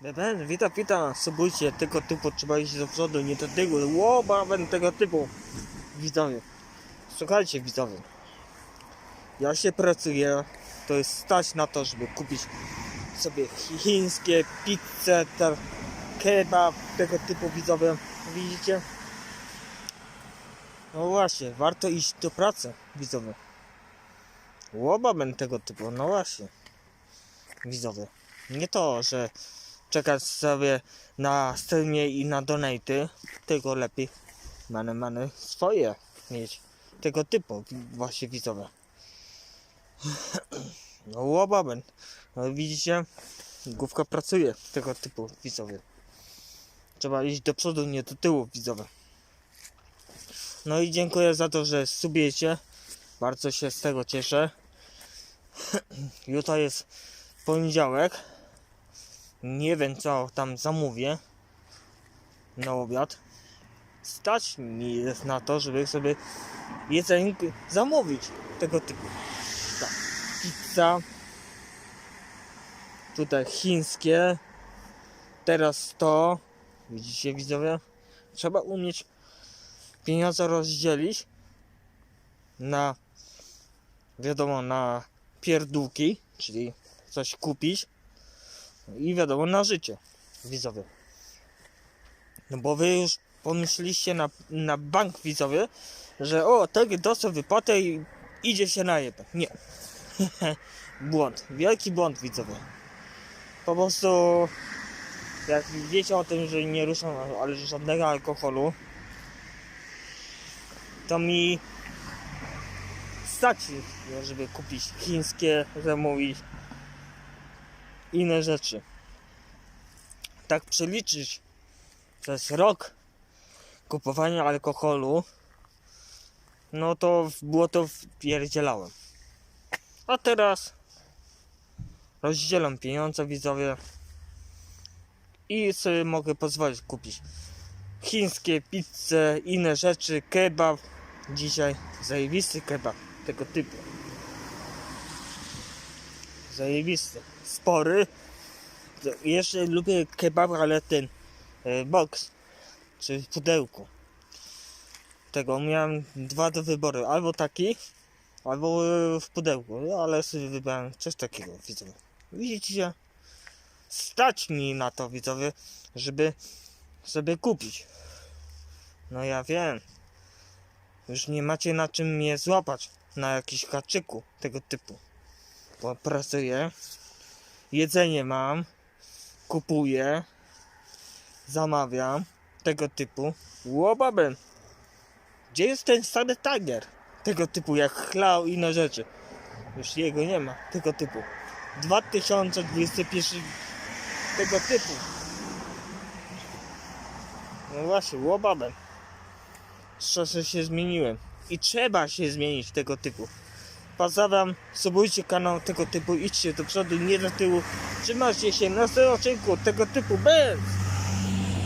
Ben, witam, witam, subujcie, tego typu trzeba iść do przodu, nie do tyłu, łoba, tego typu. Widzowie, słuchajcie widzowie, ja się pracuję, to jest stać na to, żeby kupić sobie chi- chińskie pizze, ter, kebab, tego typu widzowie, widzicie? No właśnie, warto iść do pracy, widzowie. Łoba będę tego typu, no właśnie, widzowie. Nie to, że czekać sobie na streamie i na donaty, tylko lepiej many, many swoje mieć. Tego typu właśnie widzowie. No łobaben. No widzicie, główka pracuje tego typu widzowie. Trzeba iść do przodu, nie do tyłu widzowie. No i dziękuję za to, że subiecie. Bardzo się z tego cieszę. Jutro jest poniedziałek. Nie wiem co tam zamówię na obiad. Stać mi jest na to, żeby sobie jedzenie zamówić tego typu. Tak. Pizza. Tutaj chińskie. Teraz to. Widzicie widzowie? Trzeba umieć pieniądze rozdzielić na wiadomo na pierdółki, czyli coś kupić i wiadomo na życie widzowie. No bo wy już pomyśleliście na, na bank widzowie, że o, tak dostał wypłatę i idzie się na jedno. Nie. błąd. Wielki błąd widzowie. Po prostu jak wiecie o tym, że nie ruszam ale żadnego alkoholu, to mi stać, żeby kupić chińskie, zamówić inne rzeczy. Tak przeliczyć przez rok kupowania alkoholu, no to było to wpierdzielałem. A teraz rozdzielam pieniądze widzowie i sobie mogę pozwolić kupić chińskie pizze, inne rzeczy, kebab. Dzisiaj zajebisty kebab tego typu. Zajebisty. Spory. Jeszcze lubię kebab, ale ten e, box, czy w pudełku. Tego miałem dwa do wyboru. Albo taki, albo e, w pudełku. No, ale sobie wybrałem coś takiego, widzowie. Widzicie? Stać mi na to, widzowie, żeby sobie kupić. No ja wiem. Już nie macie na czym mnie złapać. Na jakiś haczyku tego typu. Pracuję. Jedzenie mam. Kupuję. Zamawiam. Tego typu. Łobabem. Gdzie jest ten stary tiger? Tego typu jak chlał i inne rzeczy. Już jego nie ma. Tego typu. 2021 tego typu. No właśnie, łobabem. Szczerze się zmieniłem. I trzeba się zmienić tego typu. Pozdrawiam, subujcie kanał tego typu, idźcie do przodu, nie do tyłu. Trzymajcie się na odcinku tego typu. Bez!